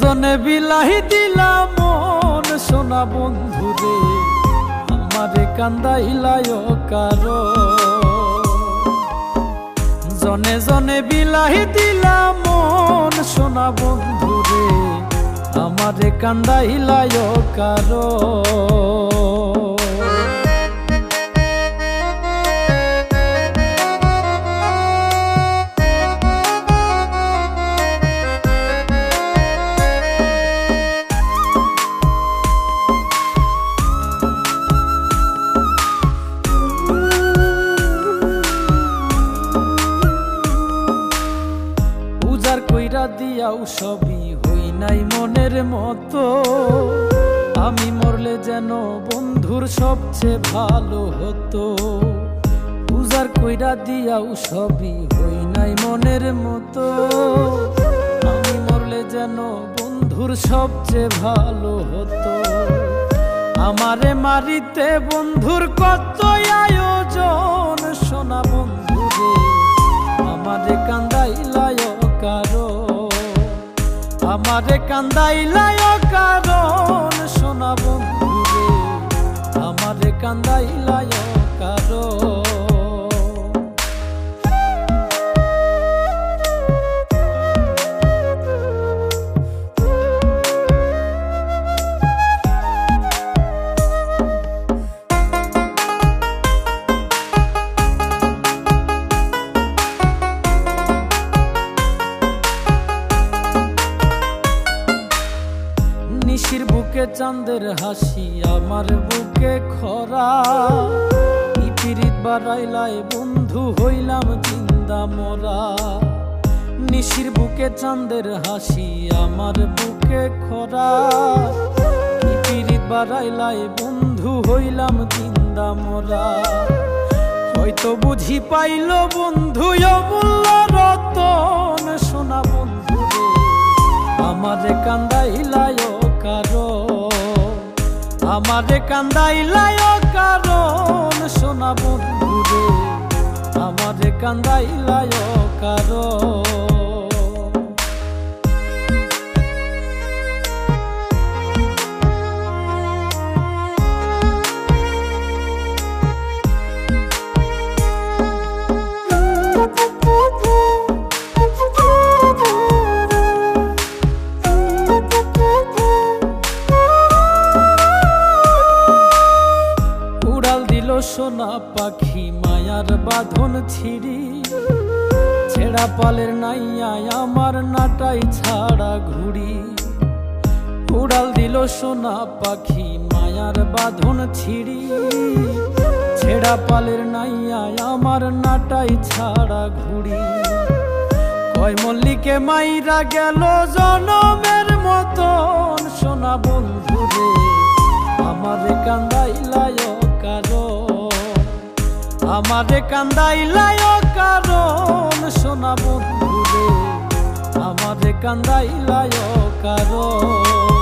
জনে বিলাহি দিলা মন সোনা বন্ধু রে, আমারে কান্দাইলায় কারও। জনে জনে বিলাহি দিলা মন সোনা বন্ধু রে, আমারে কান্দাইলায় কারও। দিয়াও সবই হই নাই মনের মতো। আমি মরলে যেন বন্ধুর সবচেয়ে ভালো হতো। পূজার কইরা দিয়াও, সবই হই নাই মনের মতো। আমি মরলে যেন বন্ধুর সবচেয়ে ভালো হতো। আমারে মারিতে বন্ধুর কত আয়োজন। আমারে কান্দাইলায় কারণ শোনা বন্ধু রে আমারে কান্দাইলায় কারও নিশির বুকে চাঁদের হাসি, আমার বুকে খরা। ইপিরিত বাড়াইলায় বন্ধু হইলাম জিন্দা মোরা। নিশির বুকে চাঁদের হাসি, আমার বুকে খরা। ইপিরিত বাড়াইলায় বন্ধু হইলাম জিন্দা মরা। হয়তো বুঝি পাইল বন্ধু অমূল্য রতন। সোনা বন্ধু আমারে কান্দাইলায় কারও আমারে কান্দাইলায় কারণ সোনা বন্ধু রে আমারে কান্দাইলায় কারও সোনা পাখি, মায়ার বাঁধন ছিড়ি। ছেড়া পালের নাইয়া আমার নাটাই ছাড়া ঘুড়ি। উড়াল দিল সোনা পাখি, মায়ার বাঁধন ছিড়ি। ছেড়া পালের নাইয়া আমার নাটাই ছাড়া ঘুড়ি। কয় মল্লিকে মাইরা গেল জনমের মতন আমারে কান্দাইলায় কারণ সোনা বন্ধুরে আমারে কান্দাইলায় কারণ